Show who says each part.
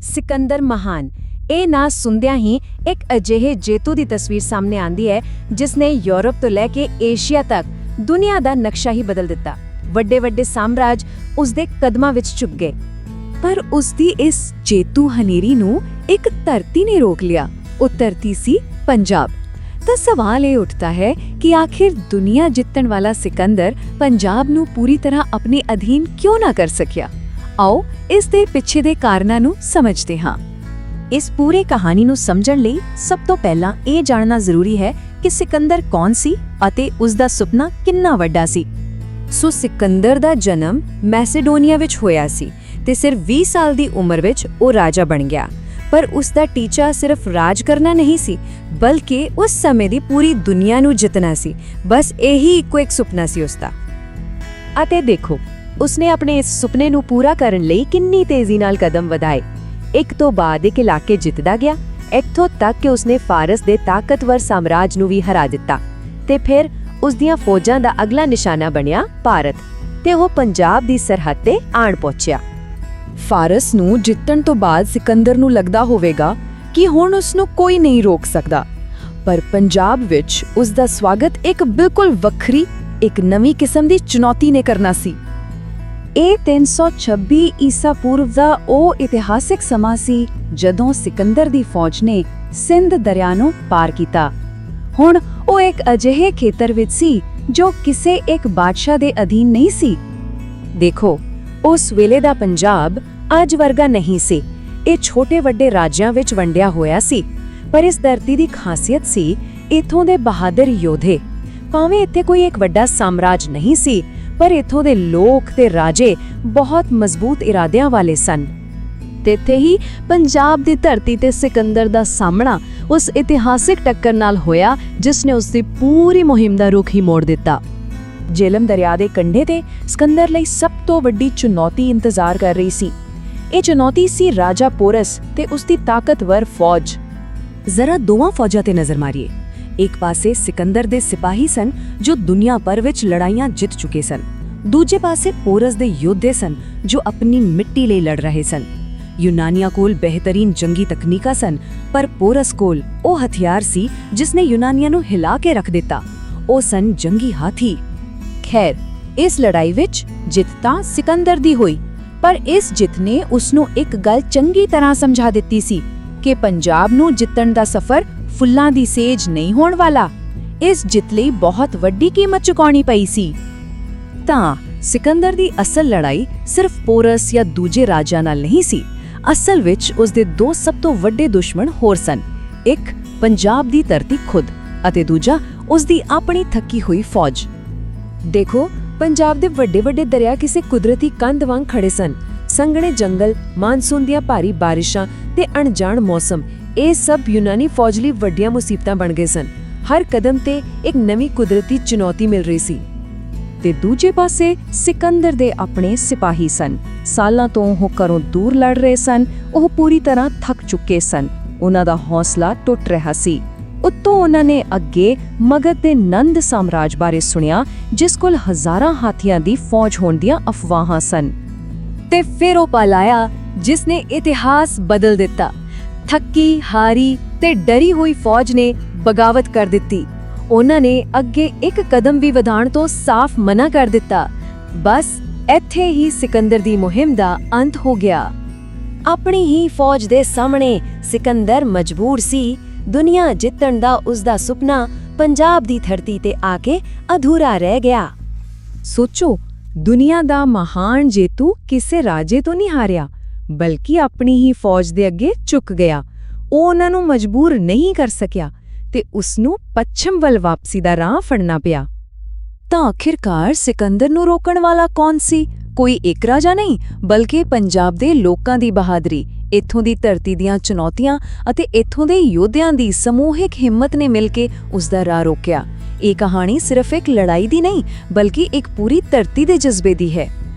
Speaker 1: ਸਿਕੰਦਰ ਮਹਾਨ। ਇਹ ਨਾਂ ਸੁਣਦਿਆਂ ਹੀ ਇੱਕ ਅਜਿਹੇ ਜੇਤੂ ਦੀ ਤਸਵੀਰ ਸਾਹਮਣੇ ਆਂਦੀ ਹੈ ਜਿਸ ਨੇ ਯੂਰਪ ਤੋਂ ਲੈ ਕੇ ਏਸ਼ੀਆ ਤੱਕ ਦੁਨੀਆ ਦਾ ਨਕਸ਼ਾ ਹੀ ਬਦਲ ਦਿੱਤਾ। ਵੱਡੇ ਵੱਡੇ ਸਾਮਰਾਜ ਉਸ ਦੇ ਕਦਮਾਂ ਵਿੱਚ ਚੁੱਕ ਗਏ। ਪਰ ਉਸ ਦੀ ਇਸ ਜੇਤੂ ਹਨੇਰੀ ਨੂੰ ਇੱਕ ਧਰਤੀ ਨੇ ਰੋਕ ਲਿਆ। ਉਹ ਧਰਤੀ ਸੀ ਪੰਜਾਬ। ਤਾਂ ਸਵਾਲ ਇਹ ਉੱਠਦਾ ਹੈ ਕਿ ਆਖਿਰ ਦੁਨੀਆ ਜਿੱਤਣ ਵਾਲਾ ਸਿਕੰਦਰ ਪੰਜਾਬ ਨੂੰ ਪੂਰੀ ਤਰ੍ਹਾਂ ਆਪਣੇ ਅਧੀਨ ਕਿਉਂ ਨਾ ਕਰ ਸਕਿਆ? ਆਓ ਇਸ ਦੇ ਪਿੱਛੇ ਦੇ ਕਾਰਨਾਂ ਨੂੰ ਸਮਝਦੇ ਹਾਂ। ਇਸ ਪੂਰੇ ਕਹਾਣੀ ਨੂੰ ਸਮਝਣ ਲਈ ਸਭ ਤੋਂ ਪਹਿਲਾਂ ਇਹ ਜਾਣਨਾ ਜ਼ਰੂਰੀ ਹੈ ਕਿ ਸਿਕੰਦਰ ਕੌਣ ਸੀ ਅਤੇ ਉਸ ਦਾ ਸੁਪਨਾ ਕਿੰਨਾ ਵੱਡਾ ਸੀ। ਸੋ ਸਿਕੰਦਰ ਦਾ ਜਨਮ ਮੈਸੇਡੋਨੀਆ ਵਿੱਚ ਹੋਇਆ ਸੀ ਤੇ ਸਿਰਫ 20 ਸਾਲ ਦੀ ਉਮਰ ਵਿੱਚ ਉਹ ਰਾਜਾ ਬਣ ਗਿਆ। ਪਰ ਉਸ ਦਾ ਟੀਚਾ ਸਿਰਫ ਰਾਜ ਕਰਨਾ ਨਹੀਂ ਸੀ, ਬਲਕਿ ਉਸ ਸਮੇਂ ਦੀ ਪੂਰੀ ਦੁਨੀਆ ਨੂੰ ਜਿੱਤਣਾ ਸੀ। ਬਸ ਇਹੀ ਇੱਕੋ ਇੱਕ ਸੁਪਨਾ ਸੀ ਉਸ ਦਾ ਅਤੇ ਦੇਖੋ ਉਸਨੇ ਆਪਣੇ ਇਸ ਸੁਪਨੇ ਨੂੰ ਪੂਰਾ ਕਰਨ ਲਈ ਕਿੰਨੀ ਤੇਜ਼ੀ ਨਾਲ ਕਦਮ ਵਧਾਏ। ਇੱਕ ਤੋਂ ਬਾਅਦ ਇੱਕ ਇਲਾਕੇ ਜਿੱਤਦਾ ਗਿਆ, ਇੱਥੋਂ ਤੱਕ ਕਿ ਉਸਨੇ ਫਾਰਸ ਦੇ ਤਾਕਤਵਰ ਸਾਮਰਾਜ ਨੂੰ ਵੀ ਹਰਾ ਦਿੱਤਾ ਤੇ ਫਿਰ ਉਸ ਦੀਆਂ ਫੌਜਾਂ ਦਾ ਅਗਲਾ ਨਿਸ਼ਾਨਾ ਬਣਿਆ ਭਾਰਤ ਤੇ ਉਹ ਪੰਜਾਬ ਦੀ ਸਰਹੱਦ ਤੇ ਆਣ ਪਹੁੰਚਿਆ। ਫਾਰਸ ਨੂੰ ਜਿੱਤਣ ਤੋਂ ਬਾਅਦ ਸਿਕੰਦਰ ਨੂੰ ਲੱਗਦਾ ਹੋਵੇਗਾ ਕਿ ਹੁਣ ਉਸ ਨੂੰ ਕੋਈ ਨਹੀਂ ਰੋਕ ਸਕਦਾ, ਪਰ ਪੰਜਾਬ ਵਿੱਚ ਉਸ ਦਾ ਸਵਾਗਤ ਇੱਕ ਬਿਲਕੁਲ ਵੱਖਰੀ, ਇੱਕ ਨਵੀਂ ਕਿਸਮ ਦੀ ਚੁਣੌਤੀ ਨੇ ਕਰਨਾ ਸੀ। ਇਹ 326 ਈਸਾ ਪੂਰਵ ਦਾ ਉਹ ਇਤਿਹਾਸਿਕ ਸਮਾਂ ਸੀ ਜਦੋਂ ਸਿਕੰਦਰ ਦੀ ਫੌਜ ਨੇ ਸਿੰਧ ਦਰਿਆ ਨੂੰ ਪਾਰ ਕੀਤਾ। ਹੁਣ ਉਹ ਇੱਕ ਅਜਿਹੇ ਖੇਤਰ ਵਿੱਚ ਸੀ ਜੋ ਕਿਸੇ ਇੱਕ ਬਾਦਸ਼ਾਹ ਦੇ ਅਧੀਨ ਨਹੀਂ ਸੀ। ਦੇਖੋ, ਉਸ ਵੇਲੇ ਦਾ ਪੰਜਾਬ ਅੱਜ ਵਰਗਾ ਨਹੀਂ ਸੀ। ਇਹ ਛੋਟੇ ਵੱਡੇ ਰਾਜਿਆਂ ਵਿੱਚ ਵੰਡਿਆ ਹੋਇਆ ਸੀ, ਪਰ ਇਸ ਧਰਤੀ ਦੀ ਖਾਸੀਅਤ ਸੀ, ਇਥੋਂ ਦੇ ਬਹਾਦਰ ਯੋਧੇ। ਭਾਵੇਂ ਇੱਥੇ ਕੋਈ ਇੱਕ ਵੱਡਾ ਸਾਮਰਾਜ ਨਹੀਂ ਸੀ ਪਰ ਇਥੋਂ ਦੇ ਲੋਕ ਤੇ ਰਾਜੇ ਬਹੁਤ ਮਜ਼ਬੂਤ ਇਰਾਦਿਆਂ ਵਾਲੇ ਸਨ। ਤੇ ਹੀ ਪੰਜਾਬ ਦੀ ਧਰਤੀ ਤੇ ਸਿਕੰਦਰ ਦਾ ਸਾਹਮਣਾ ਉਸ ਇਤਿਹਾਸਿਕ ਟੱਕਰ ਨਾਲ ਹੋਇਆ ਜਿਸ ਨੇ ਉਸ ਦੀ ਪੂਰੀ ਮੁਹਿੰਮ ਦਾ ਰੁਖ ਹੀ ਮੋੜ ਦਿੱਤਾ। ਜੇਲਮ ਦਰਿਆ ਦੇ ਕੰਢੇ ਤੇ ਸਿਕੰਦਰ ਲਈ ਸਭ ਤੋਂ ਵੱਡੀ ਚੁਣੌਤੀ ਇੰਤਜ਼ਾਰ ਕਰ ਰਹੀ ਸੀ। ਇਹ ਚੁਣੌਤੀ ਸੀ ਰਾਜਾ ਪੋਰਸ ਤੇ ਉਸ ਦੀ ਤਾਕਤਵਰ ਫੌਜ। ਜ਼ਰਾ ਦੋਵਾਂ ਫੌਜਾਂ ਤੇ ਨਜ਼ਰ ਮਾਰੀਏ। ਇੱਕ ਪਾਸੇ ਸਿਕੰਦਰ ਦੇ ਸਿਪਾਹੀ ਸਨ ਜੋ ਦੁਨੀਆ ਭਰ ਵਿੱਚ ਲੜਾਈਆਂ ਜਿੱਤ ਚੁੱਕੇ ਸਨ। ਦੂਜੇ ਪਾਸੇ ਪੋਰਸ ਦੇ ਯੋਧੇ ਸਨ ਜੋ ਆਪਣੀ ਮਿੱਟੀ ਲਈ ਲੜ ਰਹੇ ਸਨ। ਯੂਨਾਨੀਆਂ ਕੋਲ ਬਿਹਤਰੀਨ ਜੰਗੀ ਤਕਨੀਕਾਂ ਸਨ, ਪਰ ਪੋਰਸ ਕੋਲ ਉਹ ਹਥਿਆਰ ਸੀ ਜਿਸ ਨੇ ਯੂਨਾਨੀਆਂ ਨੂੰ ਹਿਲਾ ਕੇ ਰੱਖ ਦਿੱਤਾ। ਉਹ ਸਨ ਜੰਗੀ ਹਾਥੀ। ਖੈਰ, ਇਸ ਲੜਾਈ ਵਿੱਚ ਜਿੱਤ ਤਾਂ ਸਿਕੰਦਰ ਦੀ ਹੋਈ, ਪਰ ਇਸ ਜਿੱਤ ਨੇ ਉਸ ਨੂੰ ਇੱਕ ਗੱਲ ਚੰਗੀ ਤਰ੍ਹਾਂ ਸਮਝਾ ਦਿੱਤੀ ਸੀ। ਕਿ ਪੰਜਾਬ ਨੂੰ ਜਿੱਤਣ ਦਾ ਸਫ਼ਰ ਫੁੱਲਾਂ ਦੀ ਸੇਜ ਨਹੀਂ ਹੋਣ ਵਾਲਾ। ਇਸ ਜਿੱਤ ਲਈ ਬਹੁਤ ਵੱਡੀ ਕੀਮਤ ਚੁਕਾਉਣੀ ਪਈ ਸੀ। ਤਾਂ ਸਿਕੰਦਰ ਦੀ ਅਸਲ ਲੜਾਈ ਸਿਰਫ ਪੋਰਸ ਜਾਂ ਦੂਜੇ ਰਾਜਾਂ ਨਾਲ ਨਹੀਂ ਸੀ। ਅਸਲ ਵਿੱਚ ਉਸ ਦੇ ਦੋ ਸਭ ਤੋਂ ਵੱਡੇ ਦੁਸ਼ਮਣ ਹੋਰ ਸਨ। ਇੱਕ ਪੰਜਾਬ ਦੀ ਧਰਤੀ ਖੁਦ ਅਤੇ ਦੂਜਾ ਉਸ ਦੀ ਆਪਣੀ ਥੱਕੀ ਹੋਈ ਫੌਜ। ਦੇਖੋ, ਪੰਜਾਬ ਦੇ ਵੱਡੇ ਵੱਡੇ ਦਰਿਆ ਕਿਸੇ ਕੁਦਰਤੀ ਕੰਧ ਵਾਂਗ ਖੜੇ ਸਨ। ਸੰਘਣੇ ਜੰਗਲ, ਮਾਨਸੂਨ ਦੀਆਂ ਭਾਰੀ ਬਾਰਿਸ਼ਾਂ ਤੇ ਅਣਜਾਣ ਮੌਸਮ, ਇਹ ਸਭ ਯੂਨਾਨੀ ਫੌਜ ਲਈ ਵੱਡੀਆਂ ਮੁਸੀਬਤਾਂ ਬਣ ਗਏ ਸਨ। ਹਰ ਕਦਮ ਤੇ ਇੱਕ ਨਵੀਂ ਕੁਦਰਤੀ ਚੁਣੌਤੀ ਮਿਲ ਰਹੀ ਸੀ। ਤੇ ਦੂਜੇ ਪਾਸੇ ਸਿਕੰਦਰ ਦੇ ਆਪਣੇ ਸਿਪਾਹੀ ਸਨ। ਸਾਲਾਂ ਤੋਂ ਉਹ ਘਰੋਂ ਦੂਰ ਲੜ ਰਹੇ ਸਨ। ਉਹ ਪੂਰੀ ਤਰ੍ਹਾਂ ਥੱਕ ਚੁੱਕੇ ਸਨ। ਉਹਨਾਂ ਦਾ ਹੌਸਲਾ ਟੁੱਟ ਰਿਹਾ ਸੀ। ਉੱਤੋਂ ਉਹਨਾਂ ਨੇ ਅੱਗੇ ਮਗਧ ਦੇ ਨੰਦ ਸਾਮਰਾਜ ਬਾਰੇ ਸੁਣਿਆ, ਜਿਸ ਕੋਲ ਹਜ਼ਾਰਾਂ ਹਾਥੀਆਂ ਦੀ ਫੌਜ ਹੋਣ ਦੀਆਂ ਅਫਵਾਹਾਂ ਸਨ। ਤੇ ਫਿਰ ਉਹ ਪਲ ਆਇਆ ਜਿਸ ਨੇ ਇਤਿਹਾਸ ਬਦਲ ਦਿੱਤਾ। ਥੱਕੀ, ਹਾਰੀ ਤੇ ਡਰੀ ਹੋਈ ਫੌਜ ਨੇ ਬਗਾਵਤ ਕਰ ਦਿੱਤੀ। ਉਹਨਾਂ ਨੇ ਅੱਗੇ ਇੱਕ ਕਦਮ ਵੀ ਵਧਾਉਣ ਤੋਂ ਸਾਫ਼ ਮਨਾ ਕਰ ਦਿੱਤਾ। ਬਸ ਇੱਥੇ ਹੀ ਸਿਕੰਦਰ ਦੀ ਮੁਹਿੰਮ ਦਾ ਅੰਤ ਹੋ ਗਿਆ। ਆਪਣੀ ਹੀ ਫੌਜ ਦੇ ਸਾਹਮਣੇ ਸਿਕੰਦਰ ਮਜਬੂਰ ਸੀ। ਦੁਨੀਆ ਜਿੱਤਣ ਦਾ ਉਸ ਦਾ ਸੁਪਨਾ ਪੰਜਾਬ ਦੀ ਧਰਤੀ ਤੇ ਆ ਕੇ ਅਧੂਰਾ ਰਹਿ ਗਿਆ। ਸੋਚੋ ਦੁਨੀਆ ਦਾ ਮਹਾਨ ਜੇਤੂ ਕਿਸੇ ਰਾਜੇ ਤੋਂ ਨਹੀਂ ਹਾਰਿਆ, ਬਲਕਿ ਆਪਣੀ ਹੀ ਫੌਜ ਦੇ ਅੱਗੇ ਝੁਕ ਗਿਆ। ਉਹ ਉਹਨਾਂ ਨੂੰ ਮਜਬੂਰ ਨਹੀਂ ਕਰ ਸਕਿਆ ਤੇ ਉਸ ਨੂੰ ਪੱਛਮ ਵੱਲ ਵਾਪਸੀ ਦਾ ਰਾਹ ਫੜਨਾ ਪਿਆ। ਤਾਂ ਆਖਿਰਕਾਰ ਸਿਕੰਦਰ ਨੂੰ ਰੋਕਣ ਵਾਲਾ ਕੌਣ ਸੀ? ਕੋਈ ਇੱਕ ਰਾਜਾ ਨਹੀਂ, ਬਲਕਿ ਪੰਜਾਬ ਦੇ ਲੋਕਾਂ ਦੀ ਬਹਾਦਰੀ। ਇੱਥੋਂ ਦੀ ਧਰਤੀ ਦੀਆਂ ਚੁਣੌਤੀਆਂ ਅਤੇ ਇੱਥੋਂ ਦੇ ਯੋਧਿਆਂ ਦੀ ਸਮੂਹਿਕ ਹਿੰਮਤ ਨੇ ਮਿਲ ਕੇ ਉਸ ਦਾ ਰਾਹ ਰੋਕਿਆ। ਇਹ ਕਹਾਣੀ ਸਿਰਫ ਇੱਕ ਲੜਾਈ ਦੀ ਨਹੀਂ, ਬਲਕਿ ਇੱਕ ਪੂਰੀ ਧਰਤੀ ਦੇ ਜਜ਼ਬੇ ਦੀ ਹੈ।